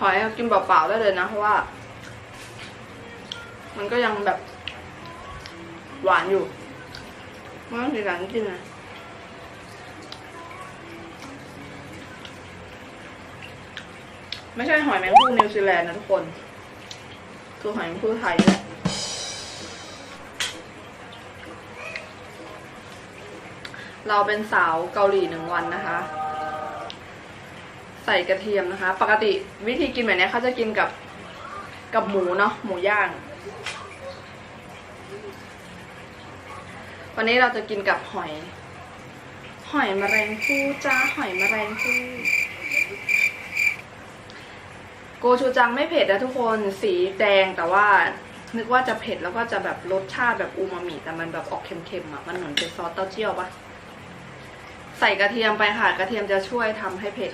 หอยกินเปล่าๆได้เลยนะเพราะว่า มันก็ยังแบบ หวานอยู่มันต้องสีสันจริงๆนะไม่ใช่หอยแมงผู้นิวซีแลนด์นะทุกคน คือหอยแมงผู้ไทยแหละเราเป็นสาวเกาหลีหนึ่งวันนะคะ ใส่กระเทียมนะคะ ปกติวิธีกินแบบนี้เขาจะกินกับกับหมูเนาะหมูย่าง วันนี้เราจะกินกับหอย หอยแมลงภู่จ้าหอยแมลงภู่โกชูจังไม่เผ็ดนะทุกคนสีแดงแต่ว่านึกว่าจะเผ็ดแล้วก็จะแบบรสชาติแบบอูมามิแต่มันแบบออกเค็มๆอะมันเหมือนเป็นซอสเต้าเจี้ยวปะใส่กระเทียมไปค่ะกระเทียมจะช่วยทำให้เผ็ด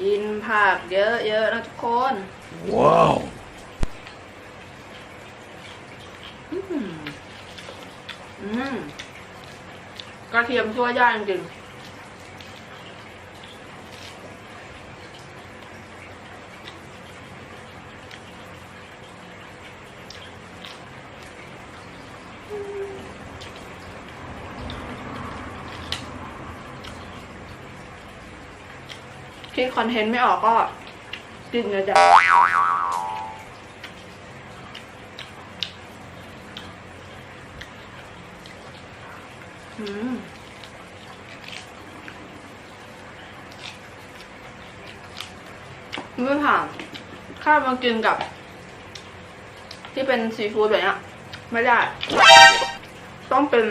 กินผักเยอะๆนะทุกคน Wow. อืมอืมกระเทียมช่วยย่างจริง คิดคอนเทนต์ไม่ออกก็กินเลยจ้ะอืมไม่ผ่านข้าวมากินกับ ที่เป็นซีฟู้ดแบบเนี้ยไม่ได้ ต้องเป็น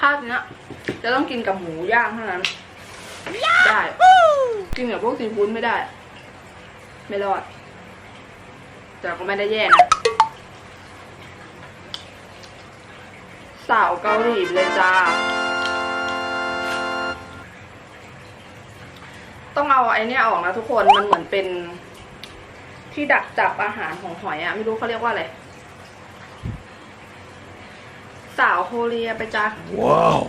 ข้าวเนี้ยจะต้องกินกับหมูย่างเท่านั้น ได้ กินกับพวกซีฟู้ดไม่ได้ ไม่รอด แต่ก็ไม่ได้แย่นะ สาวเกาหลีเลยจ้า ต้องเอาไอ้เนี่ยออกนะทุกคนมันเหมือนเป็น ที่ดักจับอาหารของหอยอะไม่รู้เขาเรียกว่าอะไรสาวโคเรียไปจ้า Wow.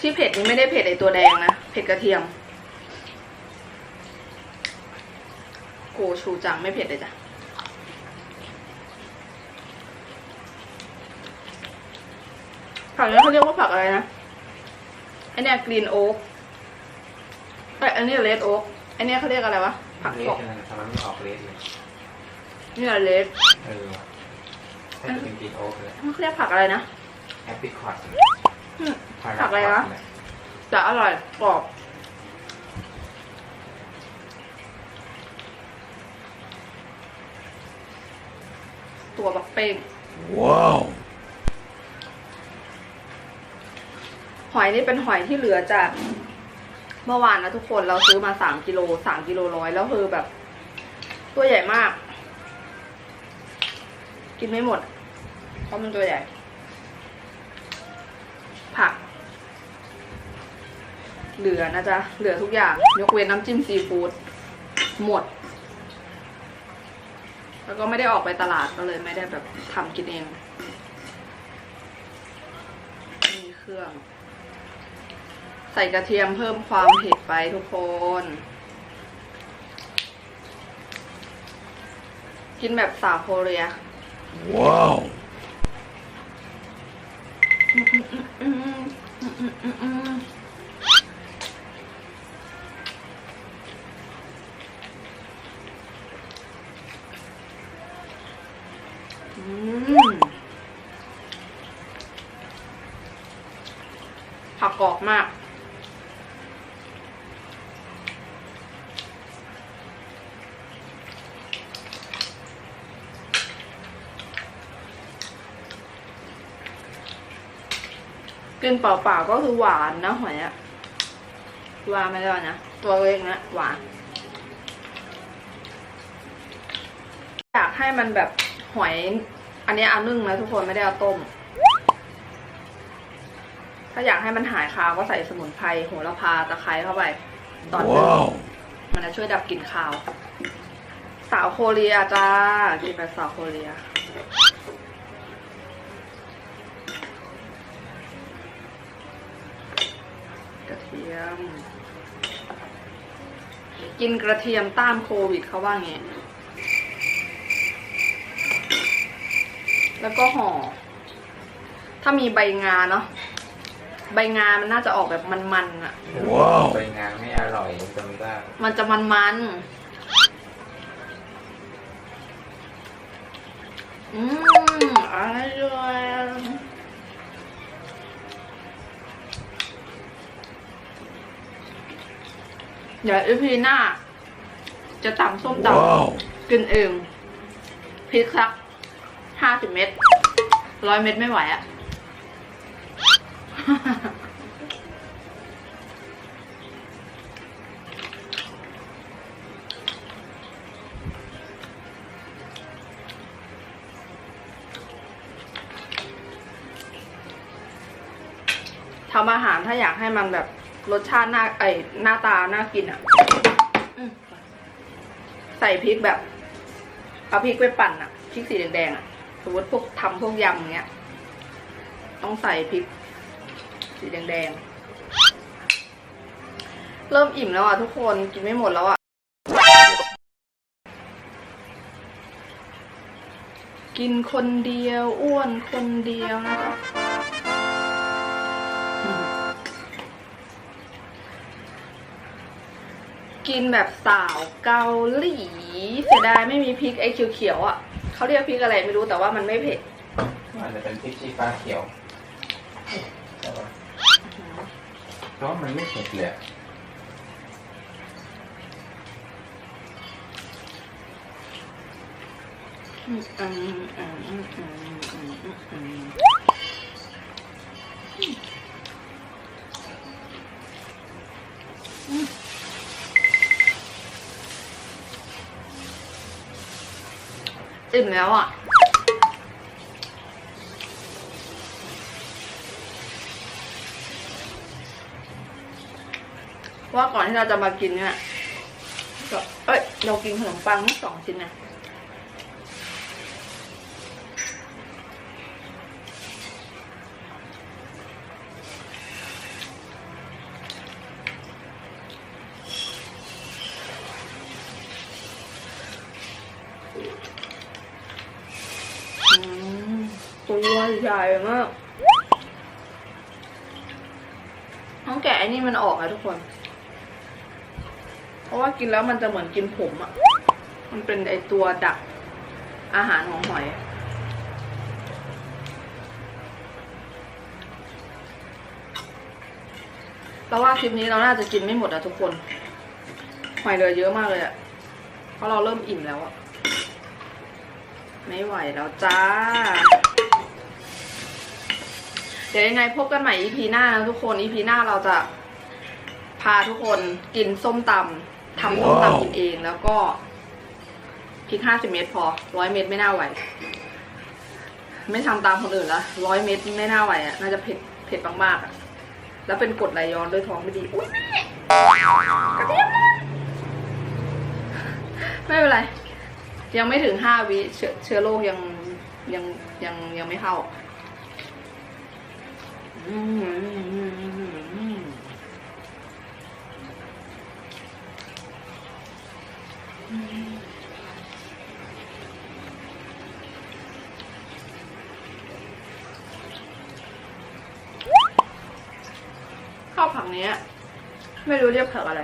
ที่เผ็ดนี่ไม่ได้เผ็ดไอตัวแดงนะ เผ็ดกระเทียม โกชูจังไม่เผ็ดเลยจ้ะผักนี้เขาเรียกว่าผักอะไรนะไอเนี่ยกรีนโอ๊กไอยอันนี้เลดโอ๊กไอเนี่ยเขาเรียกอะไรวะ ผักเลกสบใช่ไหมทำไมไม่ออกเลสเลยนี่เลดเออให้จะเป็นกรีนโอ๊กเลยเขาเรียกผักอะไรนะแอปริคอตอืม ผักอะไรวะ แต่อร่อยกรอบตัวบักเป้ง Wow. หอยนี่เป็นหอยที่เหลือจากเมื่อวานนะทุกคนเราซื้อมาสามกิโลสามกิโลร้อยแล้วคือแบบ ตัวใหญ่มาก กินไม่หมดเพราะมันตัวใหญ่ ผัก เหลือนะจ๊ะ เหลือทุกอย่าง ยกเว้นน้ำจิ้มซีฟู้ดหมด แล้วก็ไม่ได้ออกไปตลาดก็เลยไม่ได้แบบทำกินเองมีเครื่อง ใส่กระเทียมเพิ่มความเผ็ดไปทุกคน กินแบบสาวโคเรีย Wow. อืมอืมอืมอืมอืมอืม ผักกรอบมาก กินเปล่าๆก็คือหวานนะหอยอะว่าไม่ได้นะ ตัวเล็กนะหวาน อยากให้มันแบบหอย อันนี้เอานึ่งนะทุกคนไม่ได้เอาต้ม ถ้าอยากให้มันหายคาวก็ใส่สมุนไพรโหระพาตะไคร้เข้าไป ตอนนึ่ง Wow. มันจะช่วยดับกลิ่นคาว สาวโคเรียจ้า กินแบบสาวโคเรีย ทียม กินกระเทียมต้านโควิดเขาว่าไงแล้วก็ห่อ ถ้ามีใบงาเนาะ ใบงา มันน่าจะออกแบบมันๆอะว้าวไปงานไม่อร่อยจำได้มันจะมันๆ อืมอร่อย เดี๋ยวอีพีหน้า จะตำส้มต Wow. ำกินเองพริกสักห้าสิบเม็ดร้อยเม็ดไม่ไหวอะทำอาหารถ้าอยากให้มันแบบ รสชาติหน้าไอยหน้าตาน่ากินอะ่ะอืมใส่พริกแบบเอาพริกไปปั่นอะ่ะพริกสีแดงๆอะ่ะสมมติพวกทำพวกยำอย่างเงี้ย ต้องใส่พริก สีแดงๆเริ่มอิ่มแล้วอะทุกคนกินไม่หมดแล้วอะกินคนเดียวอ้วนคนเดียวนะคะ กินแบบสาวเกาหลีเสียดายไม่มีพริกไอ้เขียวๆอะเขาเรียกพริกอะไรไม่รู้แต่ว่ามันไม่เผ็ดอาจจะเป็นพริกชี้ฟ้าเขียวใช่ปะเพราะมันไม่เผ็ดเลยอะอืมอืมอืมอืมอืมอืมอืม อิ่มแล้วอะ ว่าก่อนที่เราจะมากินเนี่ย เอ้ย เรากินขนมปังทั้งสองชิ้นนะ อืมตัว ใหญ่มากต้องแกะไอ้นี่มันออกอะทุกคน เพราะว่ากินแล้วมันจะเหมือนกินผมอะมันเป็นไอตัวดักอาหารของหอยเราว่าคลิปนี้เราน่าจะกินไม่หมดอะทุกคน หอยเหลือเยอะมากเลยอะเพราะเราเริ่มอิ่มแล้วอะไม่ไหวแล้วจ้า เดี๋ยวยังไงพบกันใหม่ EP หน้านะทุกคน EP หน้าเราจะพาทุกคนกินส้มตำทำส้มตำกินเองแล้วก็พริกห้าสิบเม็ดพอร้อยเม็ดไม่น่าไหว ไม่ทำตามคนอื่นละร้อยเม็ดไม่น่าไหวอะน่าจะเผ็ดเผ็ดมากๆอะแล้วเป็นกรดไหลย้อนด้วยท้องไม่ดีอุ้ยแม่กระเทียมนะไม่เป็นไร ยังไม่ถึงห้าวิเชื้อโรคยังยังยังยังไม่เข้า ข้าวผักเนี้ย ไม่รู้เรียกผักอะไร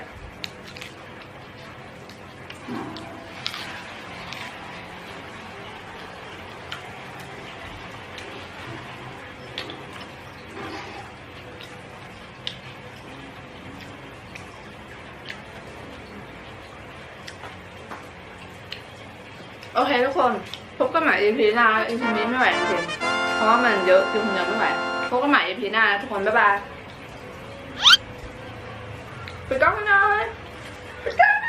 โอเคทุกคนพบกันใหม่ EP หน้า EP นี้ไม่ไหวจริงเพราะว่ามันเยอะคือคนเดียวไม่ไหวพบกันใหม่ EP หน้านะทุกคนบ๊ายบายไปก้องนะ